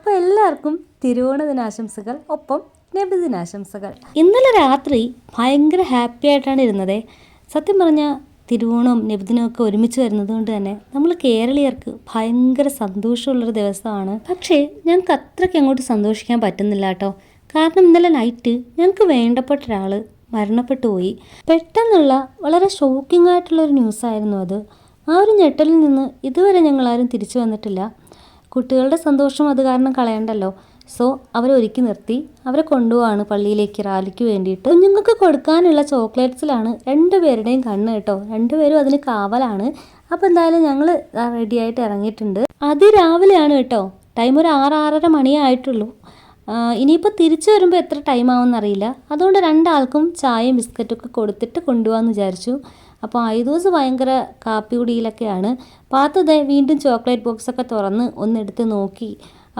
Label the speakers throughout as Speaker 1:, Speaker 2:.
Speaker 1: അപ്പോൾ എല്ലാവർക്കും തിരുവോണ ദിനാശംസകൾ ഒപ്പം നബിദിനാശംസകൾ. ഇന്നലെ രാത്രി ഭയങ്കര ഹാപ്പി ആയിട്ടാണ് ഇരുന്നത്. സത്യം പറഞ്ഞാൽ തിരുവോണവും നബിദിനും ഒക്കെ ഒരുമിച്ച് വരുന്നത് കൊണ്ട് തന്നെ നമ്മൾ കേരളീയർക്ക് ഭയങ്കര സന്തോഷമുള്ളൊരു ദിവസമാണ്. പക്ഷേ ഞങ്ങൾക്ക് അത്രയ്ക്ക് അങ്ങോട്ട് സന്തോഷിക്കാൻ പറ്റുന്നില്ല കേട്ടോ. കാരണം ഇന്നലെ നൈറ്റ് ഞങ്ങൾക്ക് വേണ്ടപ്പെട്ട ഒരാൾ മരണപ്പെട്ടു പോയി. പെട്ടെന്നുള്ള വളരെ ഷോക്കിംഗ് ആയിട്ടുള്ള ഒരു ന്യൂസായിരുന്നു അത്. ആ ഒരു ഞെട്ടലിൽ നിന്ന് ഇതുവരെ ഞങ്ങളാരും തിരിച്ചു വന്നിട്ടില്ല. കുട്ടികളുടെ സന്തോഷം അത് കാരണം കളയണ്ടല്ലോ. സോ അവരെ ഒരുക്കി നിർത്തി. അവരെ കൊണ്ടുപോവാണ് പള്ളിയിലേക്ക് റാലിക്ക് വേണ്ടിയിട്ട്. കുഞ്ഞുങ്ങൾക്ക് കൊടുക്കാനുള്ള ചോക്ലേറ്റ്സിലാണ് രണ്ടുപേരുടെയും കണ്ണ് കേട്ടോ. രണ്ടുപേരും അതിന് കാവലാണ്. അപ്പോൾ എന്തായാലും ഞങ്ങൾ റെഡിയായിട്ട് ഇറങ്ങിയിട്ടുണ്ട്. അതിരാവിലെയാണ് കേട്ടോ. ടൈം ഒരു ആറ് ആറര മണിയേ ആയിട്ടുള്ളൂ. ഇനിയിപ്പോൾ തിരിച്ചു വരുമ്പോൾ എത്ര ടൈം ആവുമെന്ന് അറിയില്ല. അതുകൊണ്ട് രണ്ടാൾക്കും ചായയും ബിസ്ക്കറ്റും ഒക്കെ കൊടുത്തിട്ട് കൊണ്ടുപോകാമെന്ന് വിചാരിച്ചു. അപ്പോൾ ഐദൂസ് ഭയങ്കര കാപ്പി കുടിയിലൊക്കെയാണ്. പാത്തത് വീണ്ടും ചോക്ലേറ്റ് ബോക്സൊക്കെ തുറന്ന് ഒന്നെടുത്ത് നോക്കി.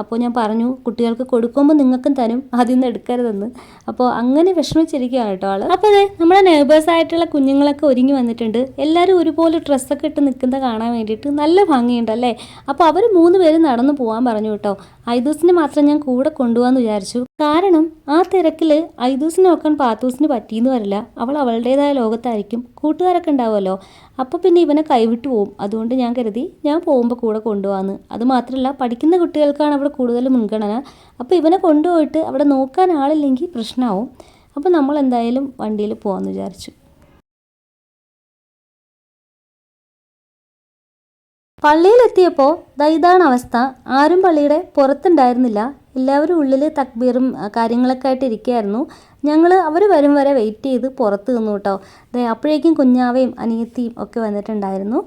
Speaker 1: അപ്പോൾ ഞാൻ പറഞ്ഞു കുട്ടികൾക്ക് കൊടുക്കുമ്പോൾ നിങ്ങൾക്കും തരും അതിൽ നിന്ന് എടുക്കരുതെന്ന്. അപ്പോൾ അങ്ങനെ വിഷമിച്ചിരിക്കുകയാണ് കേട്ടോ ആൾ അപ്പോൾ അതെ നമ്മുടെ നെയ്ബേഴ്സ് ആയിട്ടുള്ള കുഞ്ഞുങ്ങളൊക്കെ ഒരുങ്ങി വന്നിട്ടുണ്ട്. എല്ലാവരും ഒരുപോലെ ഡ്രസ്സൊക്കെ ഇട്ട് നിൽക്കുന്നത് കാണാൻ വേണ്ടിയിട്ട് നല്ല ഭംഗിയുണ്ട് അല്ലേ? അപ്പോൾ അവർ മൂന്ന് പേര് നടന്നു പോകാൻ പറഞ്ഞു കേട്ടോ. ഐദൂസിനെ മാത്രം ഞാൻ കൂടെ കൊണ്ടുപോകാമെന്ന് വിചാരിച്ചു. കാരണം ആ തിരക്കിൽ ഐദൂസിനെ നോക്കാൻ പാത്തൂസിന് പറ്റിയെന്ന് വരില്ല. അവൾ അവളുടേതായ ലോകത്തായിരിക്കും. കൂട്ടുകാരൊക്കെ ഉണ്ടാവുമല്ലോ. അപ്പോൾ പിന്നെ ഇവനെ കൈവിട്ടു പോകും അതുകൊണ്ട് ഞാൻ കരുതി ഞാൻ പോകുമ്പോൾ കൂടെ കൊണ്ടുപോകാമെന്ന് അതുമാത്രമല്ല പഠിക്കുന്ന കുട്ടികൾക്കാണ് അവിടെ കൂടുതൽ മുൻഗണന. അപ്പോൾ ഇവനെ കൊണ്ടുപോയിട്ട് അവിടെ നോക്കാൻ ആളില്ലെങ്കിൽ പ്രശ്നമാവും അപ്പോൾ നമ്മൾ എന്തായാലും വണ്ടിയിൽ പോകാമെന്ന് വിചാരിച്ചു. പള്ളിയിലെത്തിയപ്പോൾ ദാ ഇതാണ് അവസ്ഥ. ആരും പള്ളിയുടെ പുറത്തുണ്ടായിരുന്നില്ല. എല്ലാവരും ഉള്ളിൽ തക്ബീറും കാര്യങ്ങളൊക്കെ ആയിട്ട് ഇരിക്കുകയായിരുന്നു ഞങ്ങൾ അവർ വരും വരെ വെയിറ്റ് ചെയ്ത് പുറത്ത് നിന്നു കേട്ടോ അപ്പോഴേക്കും കുഞ്ഞാവയും അനിയത്തിയും ഒക്കെ വന്നിട്ടുണ്ടായിരുന്നു.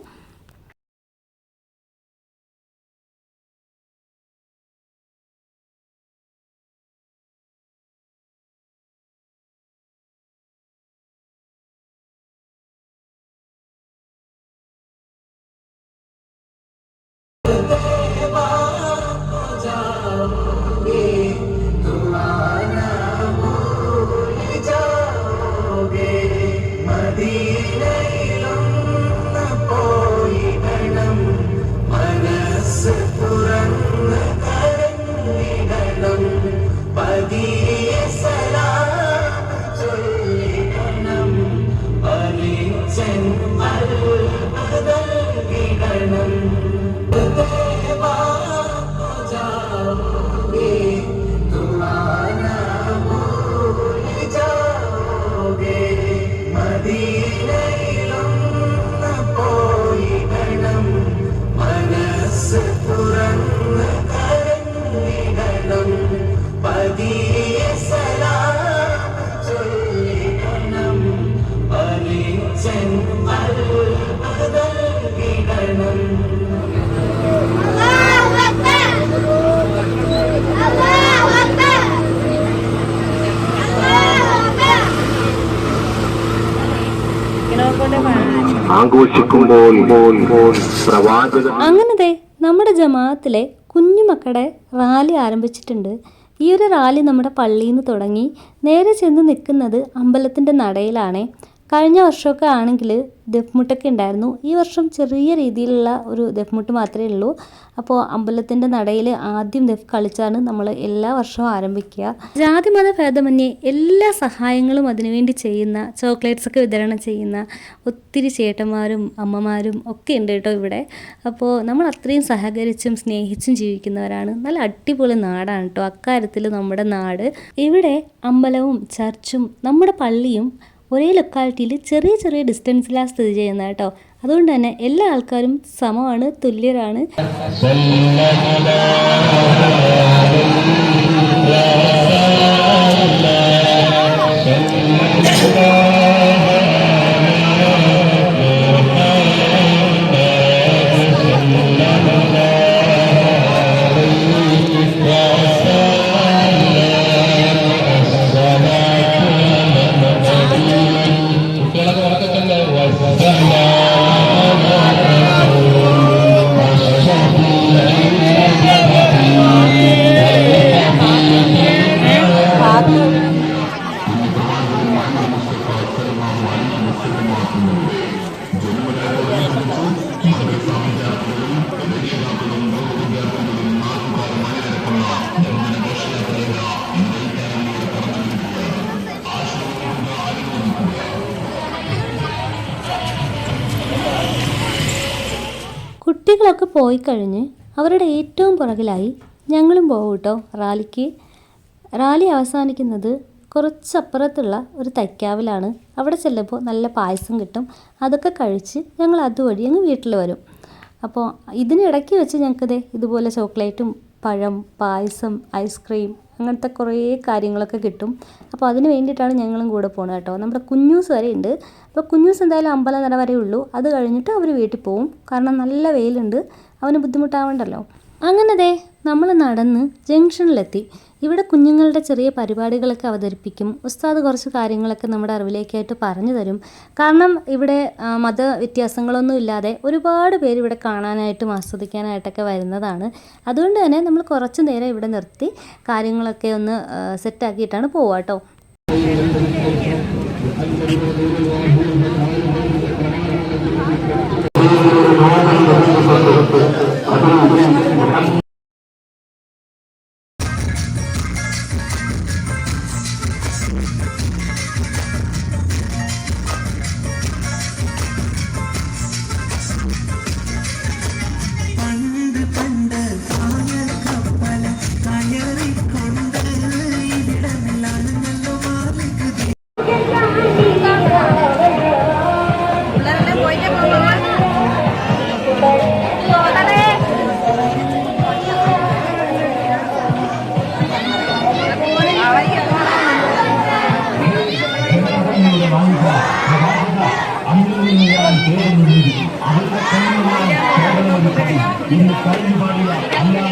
Speaker 1: അങ്ങനത്തെ നമ്മുടെ ജമാഅത്തിലെ കുഞ്ഞുമക്കളുടെ റാലി ആരംഭിച്ചിട്ടുണ്ട്. ഈ ഒരു റാലി നമ്മുടെ പള്ളിയിൽ നിന്ന് തുടങ്ങി നേരെ ചെന്ന് നിൽക്കുന്നത് അമ്പലത്തിന്റെ നടയിലാണ്. കഴിഞ്ഞ വർഷമൊക്കെ ആണെങ്കിൽ ദഫ്മുട്ടൊക്കെ ഉണ്ടായിരുന്നു. ഈ വർഷം ചെറിയ രീതിയിലുള്ള ഒരു ദഫ്മുട്ട് മാത്രമേ ഉള്ളൂ. അപ്പോൾ അമ്പലത്തിന്റെ നടയിൽ ആദ്യം ദഫ് കളിച്ചാണ് നമ്മൾ എല്ലാ വർഷവും ആരംഭിക്കുക. ജാതിമത ഭേദമന്യേ എല്ലാ സഹായങ്ങളും അതിനുവേണ്ടി ചെയ്യുന്ന ചോക്ലേറ്റ്സ് ഒക്കെ വിതരണം ചെയ്യുന്ന ഒത്തിരി ചേട്ടന്മാരും അമ്മമാരും ഒക്കെ ഉണ്ട് കേട്ടോ ഇവിടെ. അപ്പോൾ നമ്മൾ അത്രയും സഹകരിച്ചും സ്നേഹിച്ചും ജീവിക്കുന്നവരാണ്. നല്ല അടിപൊളി നാടാണ് കേട്ടോ അക്കാര്യത്തിൽ നമ്മുടെ നാട്. ഇവിടെ അമ്പലവും ചർച്ചും നമ്മുടെ പള്ളിയും ഒരേ ലൊക്കാലിറ്റിയിൽ ചെറിയ ചെറിയ ഡിസ്റ്റൻസിലാണ് സ്ഥിതി ചെയ്യുന്നത് കേട്ടോ. അതുകൊണ്ട് തന്നെ എല്ലാ ആൾക്കാരും സമമാണ് തുല്യരാണ്.
Speaker 2: കുട്ടികളൊക്കെ
Speaker 1: പോയി കഴിഞ്ഞ് അവരുടെ ഏറ്റവും പുറകിലായി ഞങ്ങളും പോകും കേട്ടോ റാലിക്ക്. റാലി അവസാനിക്കുന്നത് കുറച്ചപ്പുറത്തുള്ള ഒരു തൈക്കാവിലാണ്. അവിടെ ചെല്ലുമ്പോൾ നല്ല പായസം കിട്ടും. അതൊക്കെ കഴിച്ച് ഞങ്ങൾ അതുവഴി അങ്ങ് വീട്ടിൽ വരും. അപ്പോൾ ഇതിനിടയ്ക്ക് വെച്ച് ഞങ്ങൾക്കത് ഇതുപോലെ ചോക്ലേറ്റും പഴം പായസം ഐസ്ക്രീം അങ്ങനത്തെ കുറേ കാര്യങ്ങളൊക്കെ കിട്ടും. അപ്പോൾ അതിന് വേണ്ടിയിട്ടാണ് ഞങ്ങളും കൂടെ പോകുന്നത് കേട്ടോ. നമ്മുടെ കുഞ്ഞൂസ് വരെ ഉണ്ട്. അപ്പോൾ കുഞ്ഞൂസ് എന്തായാലും അമ്പലം നില വരെ ഉള്ളൂ. അത് കഴിഞ്ഞിട്ട് അവർ വീട്ടിൽ പോവും. കാരണം നല്ല വെയിലുണ്ട്. അവന് ബുദ്ധിമുട്ടാവണ്ടല്ലോ. അങ്ങനെ നമ്മൾ നടന്ന് ജംഗ്ഷനിലെത്തി. ഇവിടെ കുഞ്ഞുങ്ങളുടെ ചെറിയ പരിപാടികളൊക്കെ അവതരിപ്പിക്കും. ഉസ്താദ് കുറച്ച് കാര്യങ്ങളൊക്കെ നമ്മുടെ അറിവിലേക്കായിട്ട് പറഞ്ഞു തരും. കാരണം ഇവിടെ മത വ്യത്യാസങ്ങളൊന്നും ഇല്ലാതെ ഒരുപാട് പേര് ഇവിടെ കാണാനായിട്ടും ആസ്വദിക്കാനായിട്ടൊക്കെ വരുന്നതാണ്. അതുകൊണ്ട് തന്നെ നമ്മൾ കുറച്ച് നേരം ഇവിടെ നിർത്തി കാര്യങ്ങളൊക്കെ ഒന്ന് ആ, സെറ്റാക്കിയിട്ടാണ് പോവുക കേട്ടോ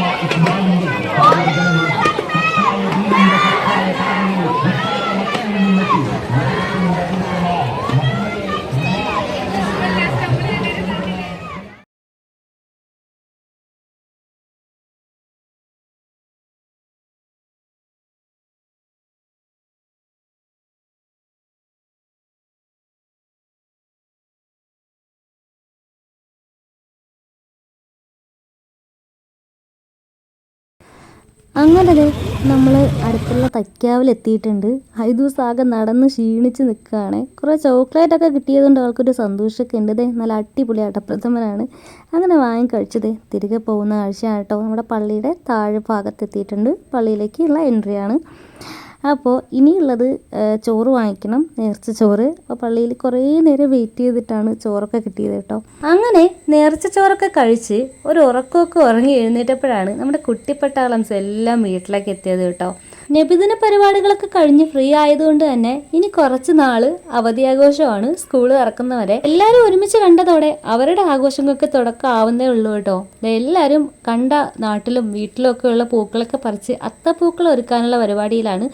Speaker 1: അങ്ങനെ നമ്മൾ അടുത്തുള്ള തയ്ക്കാവിൽ എത്തിയിട്ടുണ്ട് ഹൈദൂസ് ആകെ നടന്ന് ക്ഷീണിച്ച് നിൽക്കുകയാണ് കുറേ ചോക്ലേറ്റ് ഒക്കെ കിട്ടിയതുകൊണ്ട് ആൾക്കൊരു സന്തോഷമൊക്കെ ഉണ്ട്. നല്ല അടിപൊളി അടപ്രഥമനാണ് അങ്ങനെ വാങ്ങി കഴിച്ചത്. തിരികെ പോകുന്ന കാഴ്ചയാണ് കേട്ടോ. നമ്മുടെ പള്ളിയുടെ താഴെ ഭാഗത്തെത്തിയിട്ടുണ്ട്. പള്ളിയിലേക്കുള്ള എൻട്രിയാണ് അപ്പോൾ ഇനിയുള്ളത് ചോറ് വാങ്ങിക്കണം നേർച്ച ചോറ്. അപ്പോൾ പള്ളിയിൽ കുറേ നേരം വെയിറ്റ് ചെയ്തിട്ടാണ് ചോറൊക്കെ കിട്ടിയത് കേട്ടോ. അങ്ങനെ നേർച്ച ചോറൊക്കെ കഴിച്ച് ഒരു ഉറക്കമൊക്കെ ഉറങ്ങി എഴുന്നേറ്റപ്പോഴാണ് നമ്മുടെ കുട്ടിപ്പട്ടാളംസ് എല്ലാം വീട്ടിലേക്ക് എത്തിയത് കേട്ടോ. നബിദിന പരിപാടികളൊക്കെ കഴിഞ്ഞ് ഫ്രീ ആയതുകൊണ്ട് തന്നെ ഇനി കുറച്ച് നാൾ അവധി ആഘോഷമാണ് സ്കൂൾ തുറക്കുന്നവരെ. എല്ലാവരും ഒരുമിച്ച് കണ്ടതോടെ അവരുടെ ആഘോഷങ്ങൾക്ക് തുടക്കം ആവുന്നേ ഉള്ളൂ കേട്ടോ. എല്ലാവരും കണ്ട നാട്ടിലും വീട്ടിലും ഒക്കെ ഉള്ള പൂക്കളൊക്കെ പറിച്ച് അത്തപ്പൂക്കൾ ഒരുക്കാനുള്ള പരിപാടിയിലാണ്.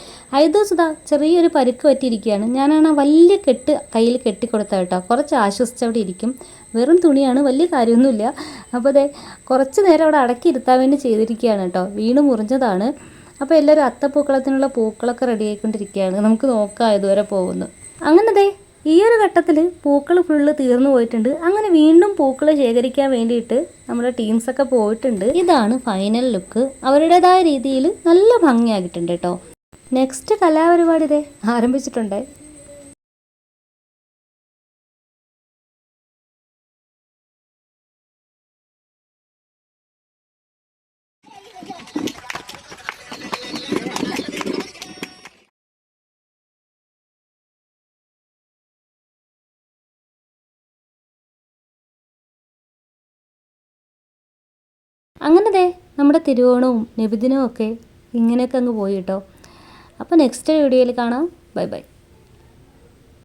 Speaker 1: ഐദോസുത ചെറിയൊരു പരുക്ക് പറ്റിയിരിക്കുകയാണ്. ഞാനാണ് വലിയ കെട്ട് കയ്യിൽ കെട്ടിക്കൊടുത്ത കേട്ടോ. കുറച്ച് ആശ്വസിച്ചവിടെ ഇരിക്കും. വെറും തുണിയാണ് വലിയ കാര്യമൊന്നുമില്ല. അപ്പോൾ അതെ കുറച്ച് നേരം അവിടെ അടക്കിയിരുത്താൻ വേണ്ടി ചെയ്തിരിക്കുകയാണ് കേട്ടോ. വീണ് മുറിഞ്ഞതാണ്. അപ്പോൾ എല്ലാവരും അത്തപ്പൂക്കളത്തിനുള്ള പൂക്കളൊക്കെ റെഡി ആയിക്കൊണ്ടിരിക്കുകയാണ്. നമുക്ക് നോക്കാം ഇതുവരെ പോകുന്നു അങ്ങനെ ഈ ഒരു ഘട്ടത്തിൽ പൂക്കൾ ഫുള്ള് തീർന്നു പോയിട്ടുണ്ട്. അങ്ങനെ വീണ്ടും പൂക്കൾ ശേഖരിക്കാൻ വേണ്ടിയിട്ട് നമ്മുടെ ടീംസൊക്കെ പോയിട്ടുണ്ട്. ഇതാണ് ഫൈനൽ ലുക്ക് അവരുടേതായ രീതിയിൽ നല്ല ഭംഗിയാക്കിയിട്ടുണ്ട് കേട്ടോ. നെക്സ്റ്റ് കലാപരിപാടി ഇതേ ആരംഭിച്ചിട്ടുണ്ട്? അങ്ങനെ ദേ നമ്മുടെ തിരുവോണവും നബിദിനവും ഒക്കെ ഇങ്ങനെയൊക്കെ അങ്ങ് പോയി കേട്ടോ. അപ്പോൾ നെക്സ്റ്റ് വീഡിയോയിൽ കാണാം. Bye bye